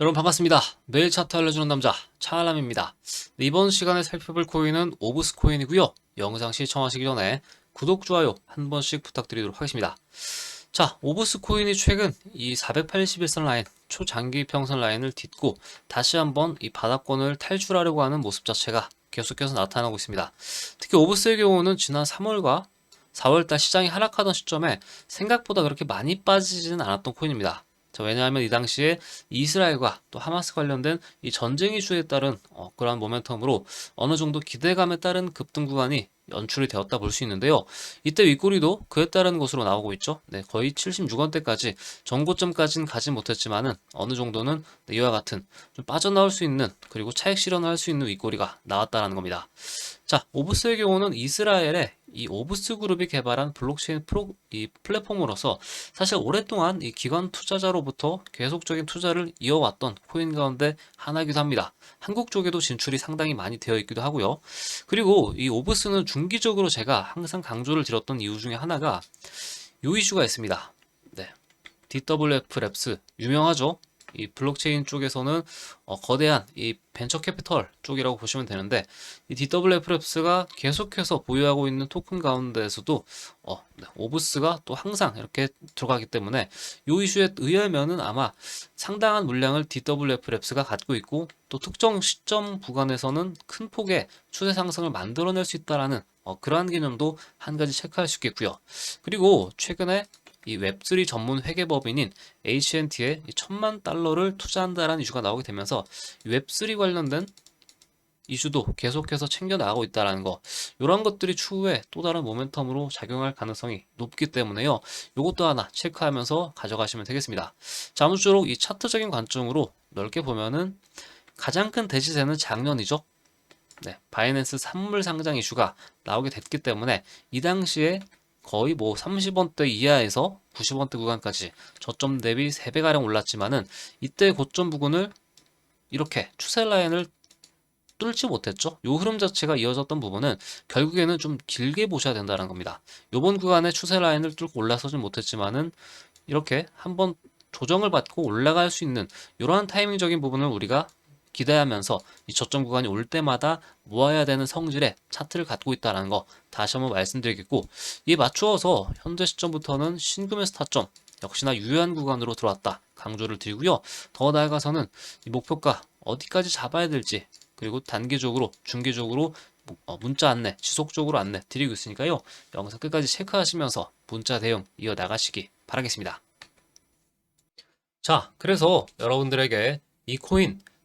여러분 반갑습니다. 매일 차트 알려주는 남자 차알람입니다. 네, 이번 시간에 살펴볼 코인은 오브스 코인이고요. 영상 시청하시기 전에 구독, 좋아요 한 번씩 부탁드리도록 하겠습니다. 자, 오브스 코인이 최근 이 481선 라인, 초장기 평선 라인을 딛고 다시 한번 이 바닥권을 탈출하려고 하는 모습 자체가 계속해서 나타나고 있습니다. 특히 오브스의 경우는 지난 3월과 4월달 시장이 하락하던 시점에 생각보다 그렇게 많이 빠지지는 않았던 코인입니다. 자, 왜냐하면 이 당시에 이스라엘과 또 하마스 관련된 이 전쟁 이슈에 따른 어, 그러한 모멘텀으로 어느 정도 기대감에 따른 급등 구간이 연출이 되었다 볼 수 있는데요. 이때 윗꼬리도 그에 따른 것으로 나오고 있죠. 네, 거의 76원대까지 전고점까지는 가지 못했지만은 어느 정도는 네, 이와 같은 좀 빠져나올 수 있는 그리고 차익 실현을 할 수 있는 윗꼬리가 나왔다라는 겁니다. 자, 오브스의 경우는 이스라엘의 이 오브스 그룹이 개발한 블록체인 프로, 이 플랫폼으로서 사실 오랫동안 이 기관 투자자로부터 계속적인 투자를 이어왔던 코인 가운데 하나이기도 합니다. 한국 쪽에도 진출이 상당히 많이 되어 있기도 하고요. 그리고 이 오브스는 중기적으로 제가 항상 강조를 드렸던 이유 중에 하나가 요 이슈가 있습니다. 네. DWF 랩스 유명하죠? 이 블록체인 쪽에서는 어, 거대한 이 벤처 캐피털 쪽이라고 보시면 되는데 이 DWF 랩스가 계속해서 보유하고 있는 토큰 가운데에서도 어, 네, 오브스가 또 항상 이렇게 들어가기 때문에 이 이슈에 의하면은 아마 상당한 물량을 DWF 랩스가 갖고 있고 또 특정 시점 구간에서는 큰 폭의 추세 상승을 만들어낼 수 있다라는 어, 그러한 개념도 한 가지 체크할 수 있겠고요. 그리고 최근에 이 웹3 전문 회계법인인 HNT에 천만 달러를 투자한다라는 이슈가 나오게 되면서 웹3 관련된 이슈도 계속해서 챙겨 나가고 있다라는 거. 이런 것들이 추후에 또 다른 모멘텀으로 작용할 가능성이 높기 때문에요. 이것도 하나 체크하면서 가져가시면 되겠습니다. 자 아무쪼록 이 차트적인 관점으로 넓게 보면은 가장 큰 대지세는 작년이죠. 네, 바이낸스 산물 상장 이슈가 나오게 됐기 때문에 이 당시에 거의 뭐 30원대 이하에서 90원대 구간까지 저점 대비 3배가량 올랐지만은 이때 고점 부근을 이렇게 추세 라인을 뚫지 못했죠. 요 흐름 자체가 이어졌던 부분은 결국에는 좀 길게 보셔야 된다는 겁니다. 요번 구간에 추세 라인을 뚫고 올라서진 못했지만은 이렇게 한번 조정을 받고 올라갈 수 있는 이러한 타이밍적인 부분을 우리가 기대하면서 이 저점 구간이 올 때마다 모아야 되는 성질의 차트를 갖고 있다는 거 다시 한번 말씀드리겠고 이에 맞추어서 현재 시점부터는 신금에서 타점 역시나 유효한 구간으로 들어왔다 강조를 드리고요. 더 나아가서는 이 목표가 어디까지 잡아야 될지 그리고 단기적으로 중기적으로 어, 문자 안내 지속적으로 안내 드리고 있으니까요. 영상 끝까지 체크하시면서 문자 대응 이어 나가시기 바라겠습니다. 자 그래서 여러분들에게 이 코인